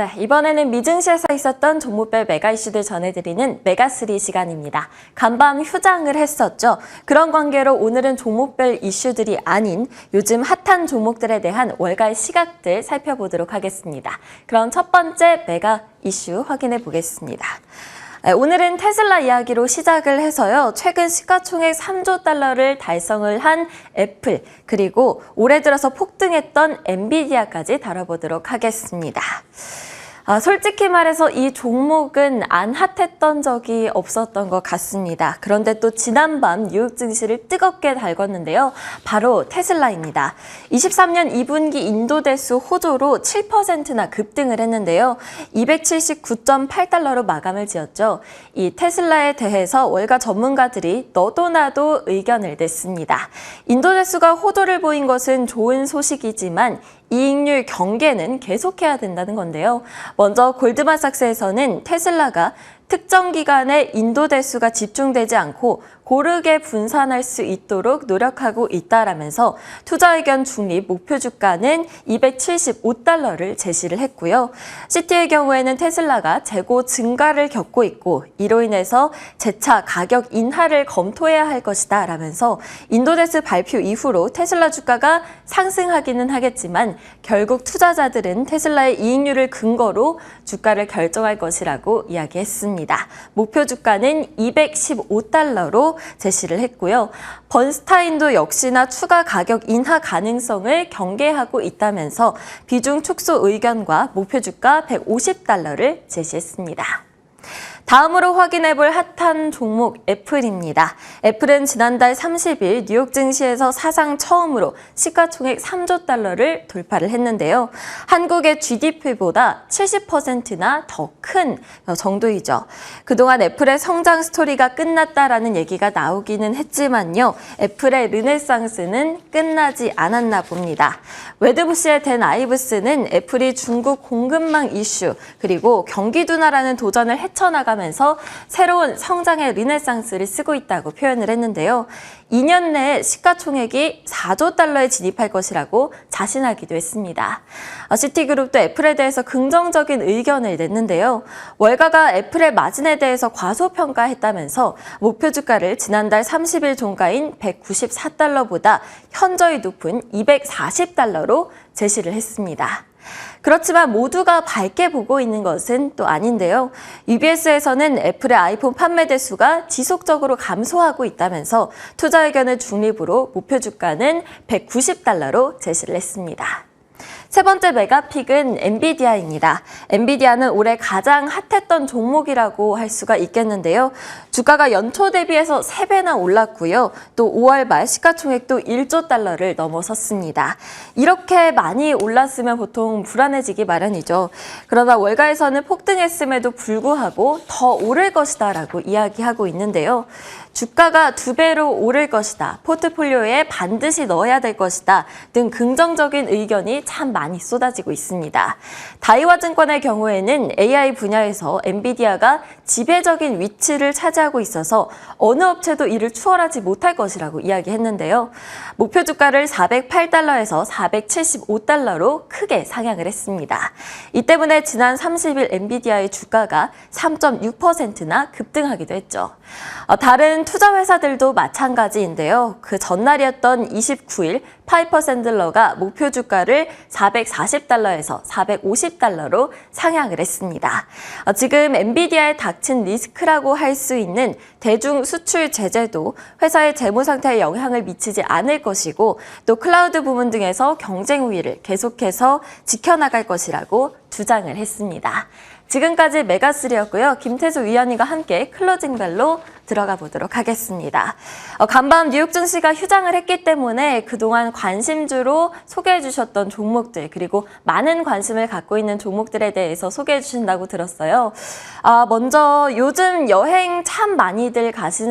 네, 이번에는 미증시에서 있었던 종목별 메가 이슈들 전해드리는 메가3 시간입니다. 간밤 휴장을 했었죠. 그런 관계로 오늘은 종목별 이슈들이 아닌 요즘 핫한 종목들에 대한 월가의 시각들 살펴보도록 하겠습니다. 그럼 첫 번째 메가 이슈 확인해 보겠습니다. 네, 오늘은 테슬라 이야기로 시작을 해서요. 최근 시가총액 3조 달러를 달성을 한 애플, 그리고 올해 들어서 폭등했던 엔비디아까지 다뤄보도록 하겠습니다. 아, 솔직히 말해서 이 종목은 안 핫했던 적이 없었던 것 같습니다. 그런데 또 지난밤 뉴욕 증시를 뜨겁게 달궜는데요. 바로 테슬라입니다. 23년 2분기 인도 대수 호조로 7%나 급등을 했는데요. 279.8달러로 마감을 지었죠. 이 테슬라에 대해서 월가 전문가들이 너도 나도 의견을 냈습니다. 인도 대수가 호조를 보인 것은 좋은 소식이지만 이익률 경계는 계속해야 된다는 건데요. 먼저 골드만삭스에서는 테슬라가 특정 기간에 인도 대수가 집중되지 않고 고르게 분산할 수 있도록 노력하고 있다라면서 투자 의견 중립 목표 주가는 275달러를 제시를 했고요. 시티의 경우에는 테슬라가 재고 증가를 겪고 있고 이로 인해서 재차 가격 인하를 검토해야 할 것이다 라면서 인도데스 발표 이후로 테슬라 주가가 상승하기는 하겠지만 결국 투자자들은 테슬라의 이익률을 근거로 주가를 결정할 것이라고 이야기했습니다. 목표 주가는 215달러로 제시를 했고요. 번스타인도 역시나 추가 가격 인하 가능성을 경계하고 있다면서 비중 축소 의견과 목표 주가 150달러를 제시했습니다. 다음으로 확인해 볼 핫한 종목 애플입니다. 애플은 지난달 30일 뉴욕 증시에서 사상 처음으로 시가총액 3조 달러를 돌파를 했는데요. 한국의 GDP보다 70%나 더 큰 정도이죠. 그동안 애플의 성장 스토리가 끝났다라는 얘기가 나오기는 했지만요. 애플의 르네상스는 끝나지 않았나 봅니다. 웨드부시의 댄 아이브스는 애플이 중국 공급망 이슈 그리고 경기 둔화라는 도전을 헤쳐나가 면서 새로운 성장의 르네상스를 쓰고 있다고 표현을 했는데요. 2년 내에 시가총액이 4조 달러에 진입할 것이라고 자신하기도 했습니다. 어, 시티그룹도 애플에 대해서 긍정적인 의견을 냈는데요. 월가가 애플의 마진에 대해서 과소평가했다면서 목표 주가를 지난달 30일 종가인 194달러보다 현저히 높은 240달러로 제시를 했습니다. 그렇지만 모두가 밝게 보고 있는 것은 또 아닌데요. UBS에서는 애플의 아이폰 판매 대수가 지속적으로 감소하고 있다면서 투자 의견을 중립으로 목표 주가는 190달러로 제시를 했습니다. 세 번째 메가픽은 엔비디아입니다. 엔비디아는 올해 가장 핫했던 종목이라고 할 수가 있겠는데요. 주가가 연초 대비해서 3배나 올랐고요. 또 5월 말 시가총액도 1조 달러를 넘어섰습니다. 이렇게 많이 올랐으면 보통 불안해지기 마련이죠. 그러나 월가에서는 폭등했음에도 불구하고 더 오를 것이다 라고 이야기하고 있는데요. 주가가 두 배로 오를 것이다. 포트폴리오에 반드시 넣어야 될 것이다. 등 긍정적인 의견이 참 많이 쏟아지고 있습니다. 다이와 증권의 경우에는 AI 분야에서 엔비디아가 지배적인 위치를 차지하고 있어서 어느 업체도 이를 추월하지 못할 것이라고 이야기했는데요. 목표 주가를 408달러에서 475달러로 크게 상향을 했습니다. 이 때문에 지난 30일 엔비디아의 주가가 3.6%나 급등하기도 했죠. 어, 다른 투자 회사들도 마찬가지인데요. 그 전날이었던 29일 파이퍼 샌들러가 목표 주가를 440달러에서 450달러로 상향을 했습니다. 어, 지금 엔비디아에 닥친 리스크라고 할 수 있는 대중 수출 제재도 회사의 재무 상태에 영향을 미치지 않을 것이고 또 클라우드 부문 등에서 경쟁 우위를 계속해서 지켜나갈 것이라고 주장을 했습니다. 지금까지 메가3였고요. 김태수 위원님과 함께 클로징 벨로 들어가 보도록 하겠습니다. 어, 간밤 뉴욕 증시가 휴장을 했기 때문에 그동안 관심주로 소개해 주셨던 종목들 그리고 많은 관심을 갖고 있는 종목들에 대해서 소개해 주신다고 들었어요. 아, 먼저 요즘 여행 참 많이들 가시는